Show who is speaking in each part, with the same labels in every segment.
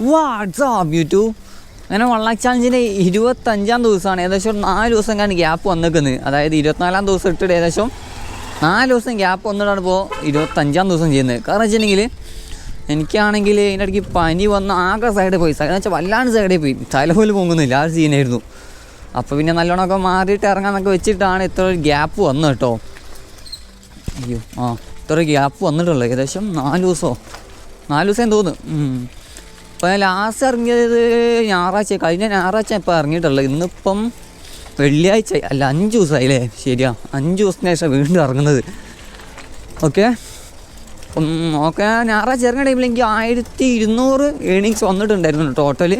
Speaker 1: WhatsApp YouTube അങ്ങനെ one lakh ചാലഞ്ചിന്റെ ഇരുപത്തഞ്ചാം ദിവസമാണ്. ഏകദേശം നാല് ദിവസം കാണി ഗ്യാപ്പ് വന്നിരിക്കുന്നത് അതായത് ഇരുപത്തിനാലാം ദിവസം ഇട്ടിട്ട് ഏകദേശം നാല് ദിവസം ഗ്യാപ്പ് വന്നിട്ടാണ് ഇപ്പോൾ ഇരുപത്തഞ്ചാം ദിവസം ചെയ്യുന്നത്. കാരണം വെച്ചിട്ടുണ്ടെങ്കിൽ എനിക്കാണെങ്കിൽ അതിന്റെ ഇടയ്ക്ക് പനി വന്ന് ആകെ സൈഡിൽ പോയി. സൈഡെന്ന് വെച്ചാൽ വല്ലാണ്ട് സൈഡിൽ പോയി. തല പോലും പൊങ്ങുന്നില്ല. ആ ഒരു സീനായിരുന്നു അപ്പോൾ പിന്നെ നല്ലോണമൊക്കെ മാറിയിട്ട് ഇറങ്ങാന്നൊക്കെ വെച്ചിട്ടാണ് ഇത്ര ഒരു ഗ്യാപ്പ് വന്നത് കേട്ടോ. അയ്യോ ആ ഇത്ര ഗ്യാപ്പ് വന്നിട്ടുള്ളൂ. ഏകദേശം നാല് ദിവസമോ നാല് ദിവസം തോന്നുന്നു. അപ്പോൾ ഞാൻ ലാസ്റ്റ് ഇറങ്ങിയത് ഞായറാഴ്ച കഴിഞ്ഞ ഞായറാഴ്ച ഇപ്പോൾ ഇറങ്ങിയിട്ടുള്ളത് ഇന്നിപ്പം വെള്ളിയാഴ്ച. അല്ല അഞ്ച് ദിവസമായില്ലേ? ശരിയാ. അഞ്ച് ദിവസത്തിന് ശേഷം വീണ്ടും ഇറങ്ങുന്നത്. ഓക്കെ അപ്പം ഓക്കെ ഞായറാഴ്ച ഇറങ്ങിയ ടൈമിൽ എനിക്ക് ആയിരത്തി ഇരുന്നൂറ് ഏണിങ്സ് വന്നിട്ടുണ്ടായിരുന്നു ടോട്ടൽ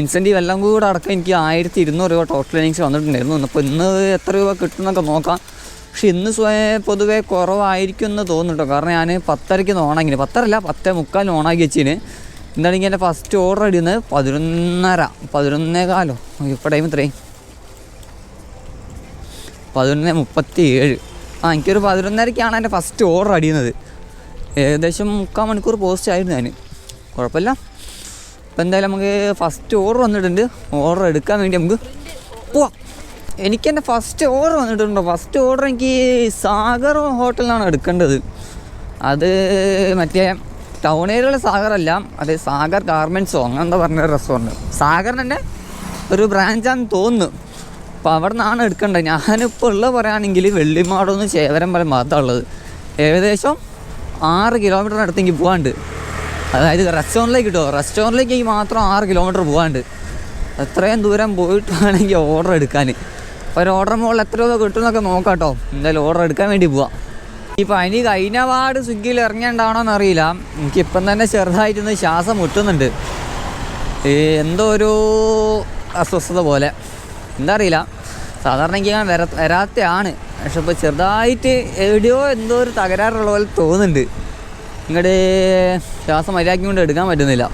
Speaker 1: ഇൻസെന്റീവ് എല്ലാം കൂടെ അടക്കം എനിക്ക് ആയിരത്തി ഇരുന്നൂറ് രൂപ ടോട്ടൽ ഏണിങ്സ് വന്നിട്ടുണ്ടായിരുന്നു. അപ്പോൾ ഇന്ന് എത്ര രൂപ കിട്ടുമെന്നൊക്കെ നോക്കാം. പക്ഷെ ഇന്ന് സ്വയം പൊതുവേ കുറവായിരിക്കും എന്ന് തോന്നുന്നുണ്ടോ. കാരണം ഞാൻ പത്തരയ്ക്ക് ഓണാക്കിന്. പത്തരല്ല പത്തേ മുക്കാലിന് ഓണാക്കി വെച്ചിന്. എന്താണെങ്കിൽ എന്റെ ഫസ്റ്റ് ഓർഡർ അടിയുന്നത് പതിനൊന്നര പതിനൊന്നേ കാലോ? ഇപ്പോൾ ടൈം ഇത്രയും. പതിനൊന്ന് മുപ്പത്തി ഏഴ് ആ എനിക്കൊരു പതിനൊന്നരക്കാണ് എന്റെ ഫസ്റ്റ് ഓർഡർ അടിയുന്നത്. ഏകദേശം മുക്കാൽ മണിക്കൂർ പോസ്റ്റ് ആയിരുന്നു ഞാൻ കുഴപ്പമില്ല. ഇപ്പം എന്തായാലും നമുക്ക് ഫസ്റ്റ് ഓർഡർ വന്നിട്ടുണ്ട്. ഓർഡർ എടുക്കാൻ വേണ്ടി നമുക്ക് പോവാം. എനിക്ക് എന്റെ ഫസ്റ്റ് ഓർഡർ വന്നിട്ടുണ്ടോ? ഫസ്റ്റ് ഓർഡർ എനിക്ക് സാഗർ ഹോട്ടലിലാണ് എടുക്കേണ്ടത്. അത് മറ്റേ ടൗൺ ഏരിയയിലെ സാഗറല്ല അത് സാഗർ ഗാർമെന്റ്സോ അങ്ങനെന്താ പറഞ്ഞ റെസ്റ്റോറന്റ് സാഗറിന്റെ ഒരു ബ്രാഞ്ചാന്ന് തോന്നുന്നു. അപ്പോൾ അവിടെ നിന്നാണ് എടുക്കേണ്ടത് ഞാനിപ്പോൾ ഉള്ള പറയുകയാണെങ്കിൽ വെള്ളിമാടൊന്ന് ചേവരം വരെ മാത്രമാണ് ഉള്ളത്. ഏകദേശം ആറ് കിലോമീറ്റർ അടുത്തേക്ക് പോകാണ്ട് അതായത് റെസ്റ്റോറന്റിലേക്ക് കിട്ടുമോ റെസ്റ്റോറന്റിലേക്ക് മാത്രം ആറ് കിലോമീറ്റർ പോകാണ്ട് എത്രയും ദൂരം പോയിട്ട് വേണമെങ്കിൽ ഓർഡർ എടുക്കാൻ ഒരു ഓർഡർ മുകളിൽ എത്ര രൂപ കിട്ടുമെന്നൊക്കെ നോക്കാം കേട്ടോ എന്തായാലും ഓർഡർ എടുക്കാൻ വേണ്ടി പോവാം. ഈ പനി കഴിഞ്ഞ പാട് സ്വിഗ്ഗിയിൽ ഇറങ്ങിയുണ്ടാവണമെന്ന് അറിയില്ല എനിക്കിപ്പം തന്നെ ചെറുതായിട്ടൊന്ന് ശ്വാസം മുട്ടുന്നുണ്ട്. എന്തോ ഒരു അസ്വസ്ഥത പോലെ. എന്താ അറിയില്ല സാധാരണ എനിക്ക് ഞാൻ വര വരാത്തയാണ്. പക്ഷെ ഇപ്പോൾ ചെറുതായിട്ട് എവിടെയോ എന്തോ ഒരു തകരാറുള്ള പോലെ തോന്നുന്നുണ്ട്. ഇങ്ങോട്ട് ശ്വാസം മര്യാദയ്ക്ക് കൊണ്ട് എടുക്കാൻ പറ്റുന്നില്ല.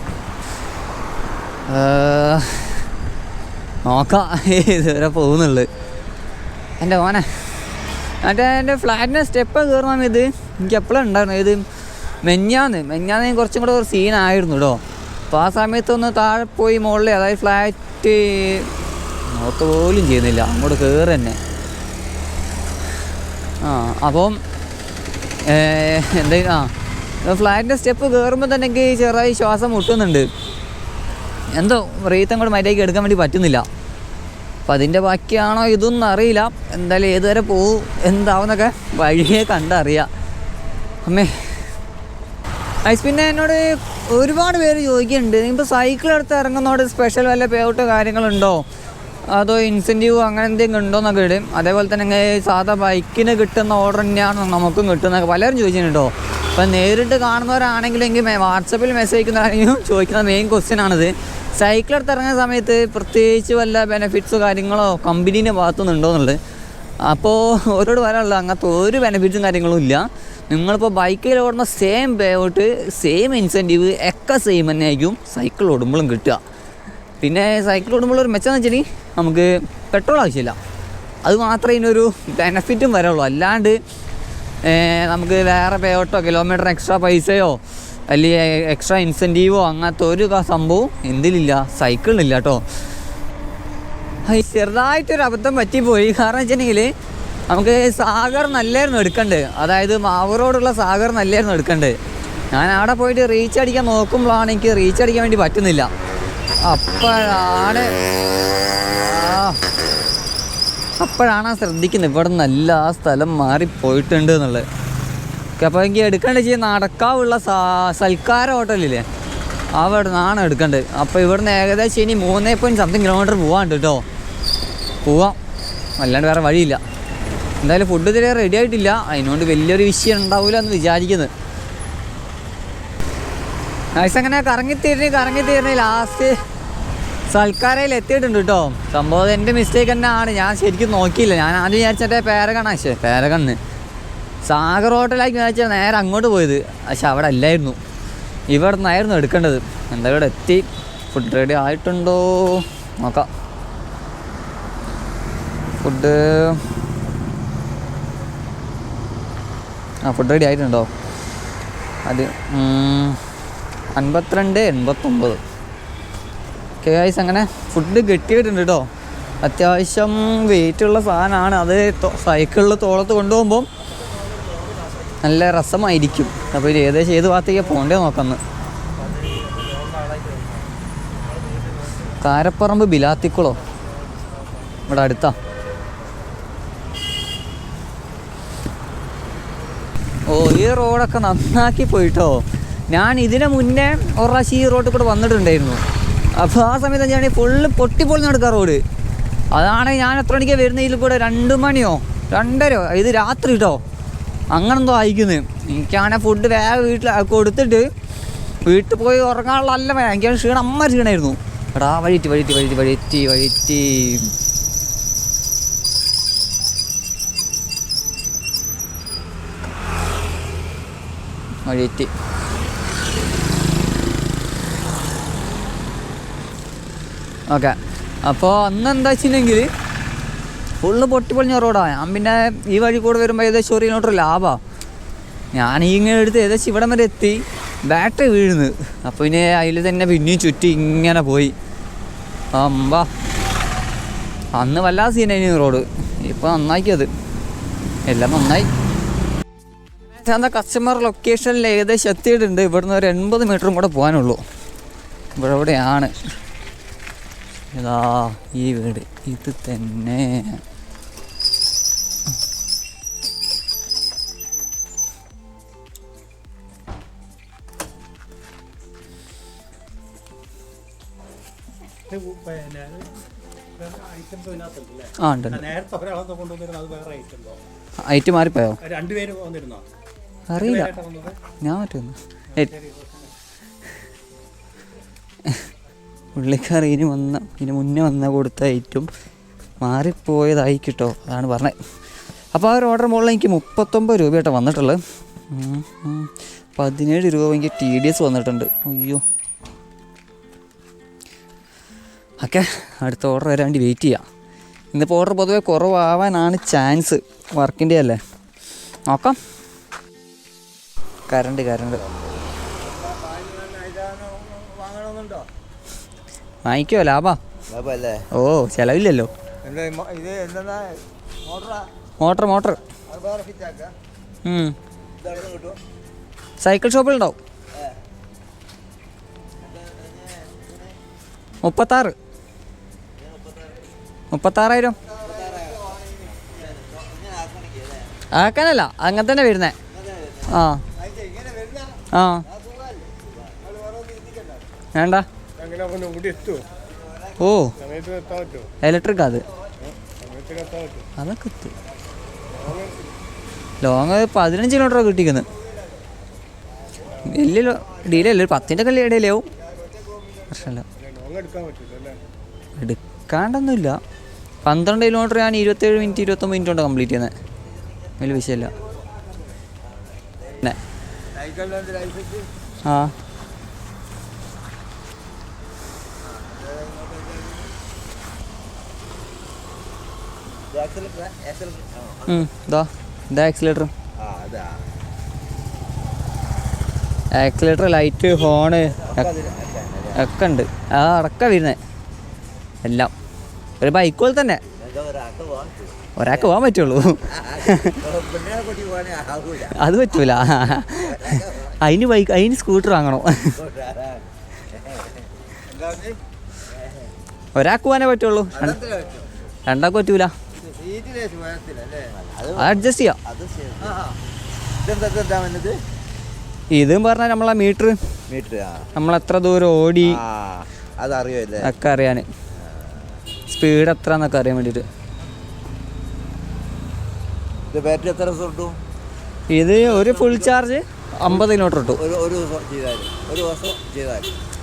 Speaker 1: നോക്കാം. ഇതുവരെ പോകുന്നുള്ളു. എന്റെ മോനെ. മറ്റേ എന്റെ ഫ്ലാറ്റിന്റെ സ്റ്റെപ്പ് കയറണം ഇത്. എനിക്ക് എപ്പോഴും ഉണ്ടായിരുന്നു? ഇത് മെഞ്ഞാന്ന്. മെഞ്ഞാന്ന് കുറച്ചും കൂടെ ഒരു സീനായിരുന്നു കേട്ടോ അപ്പോൾ ആ സമയത്തൊന്ന് താഴെ പോയി മുകളിൽ അതായത് ഫ്ലാറ്റ് നോക്ക പോലും ചെയ്യുന്നില്ല. അങ്ങോട്ട് കയറി തന്നെ ആ അപ്പം എന്തെങ്കിലും ആ ഫ്ലാറ്റിന്റെ സ്റ്റെപ്പ് കയറുമ്പോൾ തന്നെ എനിക്ക് ചെറുതായി ശ്വാസം മുട്ടുന്നുണ്ട്. എന്തോ റീത്തം അങ്ങോട്ട് മര്യാദയ്ക്ക് എടുക്കാൻ വേണ്ടി പറ്റുന്നില്ല. അപ്പം അതിന്റെ ബാക്കിയാണോ ഇതൊന്നും അറിയില്ല. എന്തായാലും ഏതുവരെ പോവും എന്താവുന്നൊക്കെ വഴിയെ കണ്ടറിയാം. അമ്മേ ഐസ് പിന്നെ എന്നോട് ഒരുപാട് പേര് ചോദിക്കുന്നുണ്ട്. ഇപ്പോൾ സൈക്കിൾ എടുത്ത് ഇറങ്ങുന്നതോട് സ്പെഷ്യൽ വല്ല പേ ഔട്ടോ കാര്യങ്ങളുണ്ടോ? അതോ ഇൻസെന്റീവ് അങ്ങനെ എന്തെങ്കിലും ഉണ്ടോ എന്നൊക്കെ ഇടും. അതേപോലെ തന്നെ സാധാ ബൈക്കിന് കിട്ടുന്ന ഓർഡർ തന്നെയാണ് നമുക്കും കിട്ടുന്നതൊക്കെ പലരും ചോദിച്ചിട്ടുണ്ടോ? അപ്പം നേരിട്ട് കാണുന്നവരാണെങ്കിലെങ്കിൽ എനിക്ക് വാട്സപ്പിൽ മെസ്സേജ് അയക്കുന്നവരാണെങ്കിലും ചോദിക്കുന്ന മെയിൻ ക്വസ്റ്റ്യൻ ആണിത്. സൈക്കിൾ എടുത്ത് ഇറങ്ങുന്ന സമയത്ത് പ്രത്യേകിച്ച് വല്ല ബെനഫിറ്റ്സ് കാര്യങ്ങളോ കമ്പനീന്റെ ഭാഗത്തുനിന്ന് ഉണ്ടോ എന്നുള്ളത്. അപ്പോൾ ഓരോട് വരാനുള്ള അങ്ങനത്തെ ഒരു ബെനിഫിറ്റ്സും കാര്യങ്ങളും ഇല്ല. നിങ്ങളിപ്പോൾ ബൈക്കിൽ ഓടുന്ന same pay out same incentive ഒക്കെ സെയിം തന്നെ ആയിരിക്കും സൈക്കിൾ ഓടുമ്പോഴും കിട്ടുക. പിന്നെ സൈക്കിൾ ഓടുമ്പോൾ ഒരു മെച്ചം എന്ന് വെച്ചാൽ നമുക്ക് പെട്രോൾ ആവശ്യമില്ല. അത് മാത്രമേ ഇതിനൊരു ബെനഫിറ്റും വരുള്ളൂ അല്ലാണ്ട് നമുക്ക് വേറെ പേ ഔട്ടോ കിലോമീറ്റർ എക്സ്ട്രാ പൈസയോ അല്ലെങ്കിൽ എക്സ്ട്രാ ഇൻസെന്റീവോ അങ്ങനത്തെ ഒരു സംഭവം എന്തിലില്ല സൈക്കിളിനില്ല കേട്ടോ ചെറുതായിട്ടൊരു അബദ്ധം പറ്റിപ്പോയി. കാരണം വെച്ചിട്ടുണ്ടെങ്കിൽ നമുക്ക് സാഗർ നല്ലായിരുന്നു എടുക്കണ്ടേ? അതായത് മാവൂറോടുള്ള സാഗർ നല്ലായിരുന്നു എടുക്കണ്ടേ? ഞാൻ അവിടെ പോയിട്ട് റീച്ച് അടിക്കാൻ നോക്കുമ്പോഴാണ് എനിക്ക് റീച്ച് അടിക്കാൻ വേണ്ടി പറ്റുന്നില്ല. അപ്പോഴാണ് അപ്പോഴാണ് ശ്രദ്ധിക്കുന്നത്. ഇവിടെ നല്ല ആ സ്ഥലം മാറിപ്പോയിട്ടുണ്ട് എന്നുള്ളത്. അപ്പോൾ എനിക്ക് എടുക്കേണ്ട ചെയ്യാൻ നടക്കാവുള്ള സൽക്കാര ഹോട്ടലില്ലേ? അവിടെ നിന്നാണ് എടുക്കേണ്ടത്. അപ്പോൾ ഇവിടുന്ന് ഏകദേശം ഇനി മൂന്നേ പോയിന്റ് സംതിങ് കിലോമീറ്റർ പോകാണ്ട് കേട്ടോ. പോവാം. അല്ലാണ്ട് വേറെ വഴിയില്ല. എന്തായാലും ഫുഡ് ഇതുവരെ റെഡി ആയിട്ടില്ല. അതിനോണ്ട് വലിയൊരു വിഷയം ഉണ്ടാവില്ല എന്ന് വിചാരിക്കുന്നത് നൈസ് അങ്ങനെ കറങ്ങി കറങ്ങിത്തീരിഞ്ഞ് ലാസ്റ്റ് സൽക്കാരയിൽ എത്തിയിട്ടുണ്ട് കേട്ടോ. സംഭവം എന്റെ മിസ്റ്റേക്ക് തന്നെ ആണ് ഞാൻ ശരിക്കും നോക്കിയില്ല. ഞാൻ ആദ്യം വിചാരിച്ചിട്ടേ പേരകണാശേ പേരകണ്ണ്. സാഗർ ഹോട്ടലാക്കി വെച്ചാൽ നേരെ അങ്ങോട്ട് പോയത്. പക്ഷെ അവിടെ അല്ലായിരുന്നു. ഇവിടെ നിന്നായിരുന്നു എടുക്കേണ്ടത്. എന്താ ഇവിടെ എത്തി? ഫുഡ് റെഡി ആയിട്ടുണ്ടോ? നോക്കാം. ഫുഡ് ആ ഫുഡ് റെഡി ആയിട്ടുണ്ടോ? അത് അൻപത്തിരണ്ട് എൺപത്തൊമ്പത്. കെ ഐസ് അങ്ങനെ ഫുഡ് കെട്ടിയിട്ടുണ്ട് കേട്ടോ അത്യാവശ്യം വെയിറ്റുള്ള സാധനമാണ്. അത് സൈക്കിളിൽ തോളത്ത് കൊണ്ടുപോകുമ്പോൾ നല്ല രസമായിരിക്കും. അപ്പോൾ ഇത് ഏകദേശം ഏത് ഭാഗത്തേക്ക് പോകണ്ടേ നോക്കാന്ന്. കാരപ്പറമ്പ് ബിലാത്തിക്കുളോ? ഇവിടെ അടുത്താ. ഓ ഈ റോഡൊക്കെ നന്നാക്കി പോയിട്ടോ. ഞാൻ ഇതിന് മുന്നേ ഒരു പ്രാവശ്യം ഈ റോഡിൽ കൂടെ വന്നിട്ടുണ്ടായിരുന്നു. അപ്പോൾ ആ സമയത്ത് ഞാൻ ഫുള്ള് പൊട്ടിപ്പൊളി നടക്കുക റോഡ്. അതാണ് ഞാൻ എത്ര മണിക്കാണ് വരുന്ന? ഇതിൽ കൂടെ രണ്ട് മണിയോ? രണ്ടരയോ? ഇത് രാത്രി കേട്ടോ അങ്ങനെന്തോ അയക്കുന്നത് എനിക്കങ്ങനെ ഫുഡ് വേഗം വീട്ടിൽ കൊടുത്തിട്ട് വീട്ടിൽ പോയി ഉറങ്ങാനുള്ള നല്ല വേണം എനിക്ക് ക്ഷീണം അമ്മ ക്ഷീണമായിരുന്നു എടാ വഴിറ്റി വഴിറ്റി വഴിറ്റി വഴിറ്റി വഴിറ്റി വഴിറ്റി ഓക്കെ. അപ്പോൾ അന്ന് എന്താ വെച്ചിട്ടുണ്ടെങ്കിൽ ഫുള്ള് പൊട്ടിപ്പൊളിഞ്ഞ റോഡാണ് ഞാൻ പിന്നെ ഈ വഴി കൂടെ വരുമ്പോൾ ഏകദേശം ഒരു കിലോമീറ്റർ ലാഭമാണ് ഞാൻ ഇങ്ങനെ എടുത്ത് ഏകദേശം ഇവിടം വരെ എത്തി. ബാറ്ററി വീഴുന്നു. അപ്പോൾ പിന്നെ അതിൽ തന്നെ പിന്നെയും ചുറ്റി ഇങ്ങനെ പോയി. അമ്പാ. അന്ന് വല്ലാതെ സീനായിരുന്നു റോഡ് ഇപ്പോൾ നന്നാക്കിയത് എല്ലാം നന്നായി. ഞാൻ കസ്റ്റമർ ലൊക്കേഷനിൽ ഏകദേശം എത്തിയിട്ടുണ്ട്. ഇവിടുന്ന് ഒരു എൺപത് മീറ്ററും കൂടെ പോകാനുള്ളൂ. ഇവിടെ എവിടെയാണ്? ഇതാ ഈ വീട് ഇത് തന്നെ. ആ ഉണ്ട്
Speaker 2: ഐറ്റം
Speaker 1: മാറിപ്പോയോ? അറിയില്ല. ഞാൻ മറ്റൊന്ന് പുള്ളിക്കാർ ഇനി വന്ന ഇനി മുന്നേ വന്ന കൊടുത്ത ഐറ്റം മാറിപ്പോയതായി കിട്ടോ അതാണ് പറഞ്ഞത്. അപ്പോൾ ആ ഒരു ഓർഡർ മുകളിൽ എനിക്ക് മുപ്പത്തൊമ്പത് രൂപയായിട്ട് വന്നിട്ടുള്ളത്. പതിനേഴ് രൂപ എനിക്ക് ടി ഡി എസ് വന്നിട്ടുണ്ട്. അയ്യോ. ഓക്കെ അടുത്ത ഓർഡർ വരാൻ വേണ്ടി വെയിറ്റ് ചെയ്യാം. ഇന്നിപ്പോൾ ഓർഡർ പൊതുവെ കുറവാവാനാണ് ചാൻസ് വർക്കിന്റെ അല്ലേ? നോക്കാം. കറണ്ട് കറണ്ട് വാങ്ങിക്കോ ലാഭാ. ഓ ചെലവില്ലല്ലോ. Motor motor. സൈക്കിൾ ഷോപ്പിൽ ഉണ്ടാവും മുപ്പത്താറ്. മുപ്പത്താറായിരം. ആക്കാനല്ല അങ്ങനെ തന്നെ വരുന്നേ. ആ. ആ വേണ്ട. ഓ. ഇലക്ട്രിക് അത്. അതൊക്കെ എത്തും. ലോങ് പതിനഞ്ച് കിലോമീറ്റർ കിട്ടിക്കുന്നത് വലിയ ഡീലല്ല ഒരു പത്തിന്റെ കല്ല് ഇടയിലാവും പ്രശ്നമില്ല എടുക്കാണ്ടൊന്നുമില്ല. പന്ത്രണ്ട് കിലോമീറ്റർ ഞാൻ ഇരുപത്തേഴ് മിനിറ്റ് ഇരുപത്തൊമ്പത് മിനിറ്റ് കൊണ്ട് കംപ്ലീറ്റ് ചെയ്യുന്നത് വലിയ വിഷയമില്ല ആ.
Speaker 3: ആക്സിലേറ്റർ
Speaker 1: ലൈറ്റ് ഹോണ് ഒക്കെ ഉണ്ട്. ആ അടക്ക വരുന്നത് എല്ലാം. ഒരു ബൈക്ക് പോലെ തന്നെ.
Speaker 3: ഒരാൾക്ക് പോകാൻ
Speaker 1: പറ്റുള്ളൂ. അത് പറ്റൂല. അതിന് ബൈക്ക് അതിന് സ്കൂട്ടർ വാങ്ങണോ. ഒരാൾക്ക് പോകാനേ പറ്റുള്ളൂ. രണ്ടാൾക്ക് പറ്റൂല. അഡ്ജസ്റ്റ് ചെയ്യാം. ഇതും പറഞ്ഞാൽ നമ്മളെ മീറ്റർ
Speaker 3: മീറ്റർ
Speaker 1: നമ്മൾ എത്ര ദൂരം ഓടി
Speaker 3: ആ അതറിയുമല്ലേ
Speaker 1: ഒക്കെ അറിയാൻ. സ്പീഡ് എത്ര എന്നൊക്കെ അറിയാൻ വേണ്ടിയിട്ട്
Speaker 3: ഇത് ബാറ്ററി എത്ര ദിവസം
Speaker 1: ഇത് ഒരു ഫുൾ ചാർജ് അമ്പത് കിലോമീറ്റർ ഇട്ടു.
Speaker 3: ഒരു ദിവസം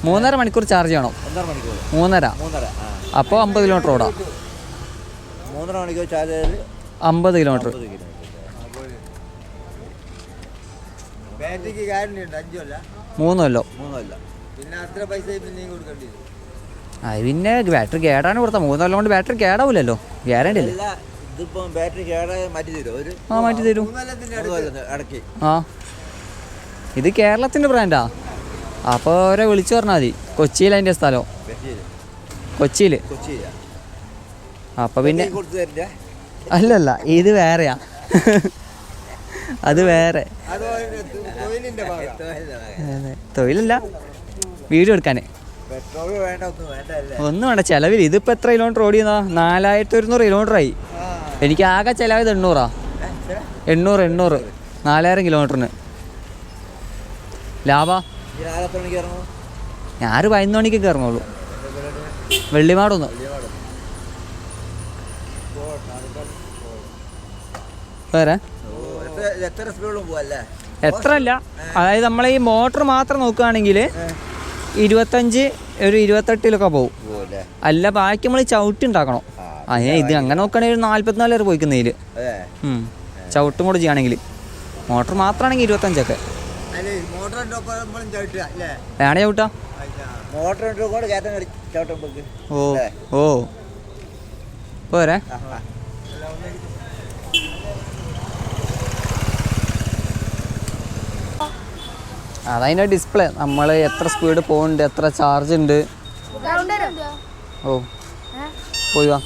Speaker 1: മൂന്നര മണിക്കൂർ ചാർജ് ചെയ്യണം. മൂന്നര. അപ്പോൾ അമ്പത് കിലോമീറ്റർ ഓടാം.
Speaker 3: മൂന്നര മണിക്കൂർ ചാർജ് ചെയ്താൽ
Speaker 1: അമ്പത് കിലോമീറ്റർ.
Speaker 3: ബാറ്ററിക്ക് ഗ്യാരണ്ടി ഉണ്ട് അഞ്ചല്ല
Speaker 1: മൂന്നല്ലോ
Speaker 3: മൂന്നല്ല പിന്നെ അത്ര പൈസ പിന്നെയും കൊടുക്കേണ്ടി വരും.
Speaker 1: അത് പിന്നെ ബാറ്ററി കേടാണ് കൊടുത്ത മൂന്ന് കൊല്ലം കൊണ്ട് ബാറ്ററി കേടാവില്ലല്ലോ. ഗ്യാരണ്ടി അല്ലേ
Speaker 3: ഇതിപ്പം ബാറ്ററി കേടായ മാറ്റി തരും ഒരു
Speaker 1: ആ മാറ്റി തരും.
Speaker 3: ഇടയ്ക്ക്
Speaker 1: ആ. ഇത് കേരളത്തിന്റെ ബ്രാൻഡാ. അപ്പോൾ അവരെ വിളിച്ചു പറഞ്ഞാൽ മതി. കൊച്ചിയിൽ അതിന്റെ സ്ഥലം.
Speaker 3: കൊച്ചിയിൽ.
Speaker 1: കൊച്ചിയിൽ
Speaker 3: കൊച്ചിയിലാ.
Speaker 1: അപ്പം പിന്നെ അല്ലല്ല ഇത് വേറെയാ. അത് വേറെ. തൊഴിലല്ല വീഡിയോ എടുക്കാൻ
Speaker 3: പെട്രോൾ വേണ്ട ഒന്നും വേണ്ട
Speaker 1: ചെലവിൽ ഇതിപ്പോൾ എത്ര കിലോമീറ്റർ ഓടിയെന്നാ നാലായിരത്തി ഒരുന്നൂറ് കിലോമീറ്റർ ആയി. എനിക്ക് ആകെ ചിലവായത് എണ്ണൂറാ. എണ്ണൂറ് എണ്ണൂറ്. നാലായിരം കിലോമീറ്ററിന് ലാഭ?
Speaker 3: ഞാൻ പതിനൊന്ന് മണിക്ക് കയറുന്നുള്ളൂ
Speaker 1: വെള്ളിമാടൊന്നും പതിനൊന്ന് മണിക്കൊക്കെ ഇറങ്ങുള്ളൂ. വെള്ളിമാടൊന്ന്.
Speaker 3: എത്ര
Speaker 1: അല്ല അതായത് നമ്മൾ ഈ മോട്ടർ മാത്രം നോക്കുകയാണെങ്കിൽ ഇരുപത്തഞ്ച് ഒരു ഇരുപത്തെട്ടിലൊക്കെ പോകും അല്ല ബാക്കി നമ്മൾ ചവിട്ടി ഉണ്ടാക്കണം. അതെ ഇത് അങ്ങനെ നോക്കുകയാണെങ്കിൽ ഒരു നാല്പത്തിനാല് വരെ പോയിക്കുന്നതിൽ ചവിട്ടും കൂടെ ചെയ്യുകയാണെങ്കിൽ. മോട്ടർ മാത്രമാണെങ്കിൽ ഇരുപത്തഞ്ചൊക്കെ. വേണേ ചവിട്ടാ?
Speaker 3: മോട്ടർ
Speaker 1: ഓ ഓ. പോരെ? അതതിന്റെ ഡിസ്പ്ലേ നമ്മൾ എത്ര സ്പീഡ് പോകുന്നുണ്ട് എത്ര ചാർജ് ഉണ്ട്. ഓ പോയി വാ.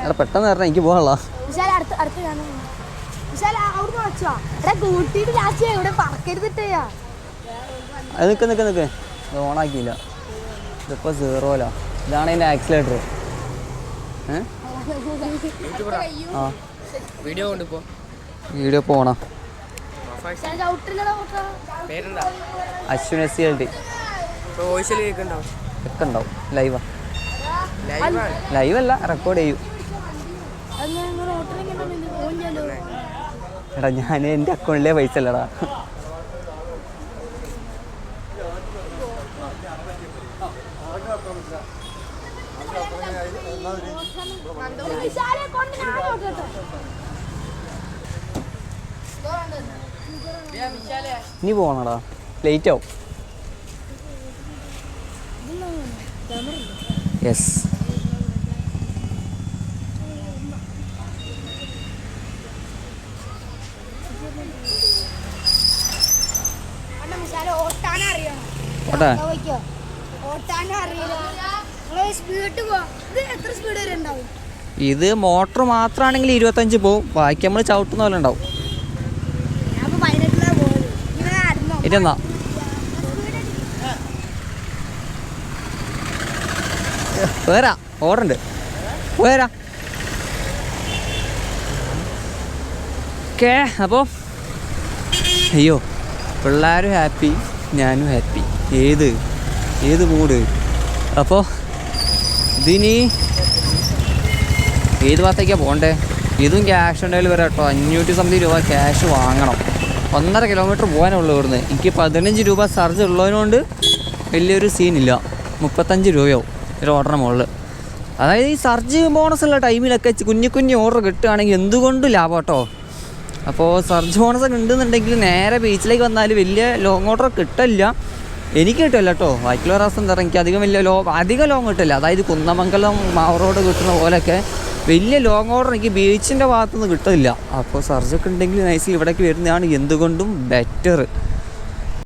Speaker 1: എടാ പെട്ടെന്ന് തരണം എനിക്ക് പോകാനുള്ള അത് നിൽക്ക് നിൽക്ക് നിൽക്ക് ഇത് ഓണാക്കിയില്ല ഇതിപ്പോൾ സീറോലാ ഇതാണ് അതിന്റെ ആക്സിലേറ്റർ ഏ?
Speaker 4: വീഡിയോ
Speaker 1: വീഡിയോ പോണോ Ashwin S C L T. ഒക്കെ ഉണ്ടാവും ലൈവാ റെക്കോർഡ് ചെയ്യും. എടാ ഞാൻ എന്റെ അക്കൗണ്ടിലെ പൈസ അല്ലടാ.
Speaker 5: വിശാലെ കൊണ്ട് ഞാൻ നോക്കട്ടെ. കേട്ടോ
Speaker 1: ഇനി പോണടാ. ലേറ്റ് ആവും. യെസ് ഓട്ടെ
Speaker 5: ഇത്
Speaker 1: മോട്ടർ മാത്രമാണെങ്കിൽ ഇരുപത്തഞ്ച് പോവും. ബാക്കി നമ്മൾ ചവിട്ടുന്ന പോലെ ഉണ്ടാവും
Speaker 5: ഞാൻ ഇപ്പൊ പതിനെട്ടിലാണ് പോയത് ഇങ്ങനെ നടന്നോ
Speaker 1: ഇരുന്നാ ഓടണ്ട് പോരാ ഓക്കേ അപ്പോൾ അയ്യോ പിള്ളേരും ഹാപ്പി ഞാനും ഹാപ്പി. ഏത്? ഏത് മൂഡ് അപ്പോൾ ഇതിനി ഏത് ഭാഗത്തേക്കാണ് പോകണ്ടേ? ഇതും ക്യാഷ് ഉണ്ടെങ്കിൽ വരാം കേട്ടോ അഞ്ഞൂറ്റി സംതിങ് രൂപ ക്യാഷ് വാങ്ങണം. ഒന്നര കിലോമീറ്റർ പോകാനുള്ളൂ ഇവിടുന്ന്. എനിക്ക് പതിനഞ്ച് രൂപ ചാർജ് ഉള്ളതിനോണ്ട് വലിയൊരു സീനില്ല മുപ്പത്തഞ്ച് രൂപയാവും ഒരു ഓർഡറിന് മുകളിൽ അതായത് ഈ സർജ് ബോണസ് ഉള്ള ടൈമിലൊക്കെ കുഞ്ഞു കുഞ്ഞു ഓർഡർ കിട്ടുകയാണെങ്കിൽ എന്തുകൊണ്ടും ലാഭം കേട്ടോ? അപ്പോൾ സർജ് ബോണസ് ഒക്കെ ഉണ്ടെന്നുണ്ടെങ്കിൽ നേരെ ബീച്ചിലേക്ക് വന്നാൽ വലിയ ലോങ് ഓർഡർ കിട്ടില്ല എനിക്ക് കിട്ടില്ല കേട്ടോ. ബാക്കിയുള്ള റാസം എന്താ എനിക്ക് അധികം വലിയ ലോ അധികം ലോങ് കിട്ടില്ല അതായത് കുന്നമംഗലം മാവറോഡ് കിട്ടുന്ന പോലെയൊക്കെ വലിയ ലോങ് ഓർഡർ എനിക്ക് ബീച്ചിന്റെ ഭാഗത്തുനിന്ന് കിട്ടില്ല അപ്പോൾ സർജൊക്കെ ഉണ്ടെങ്കിൽ നൈസിൽ ഇവിടേക്ക് വരുന്നതാണ്. എന്തുകൊണ്ടും ബെറ്റർ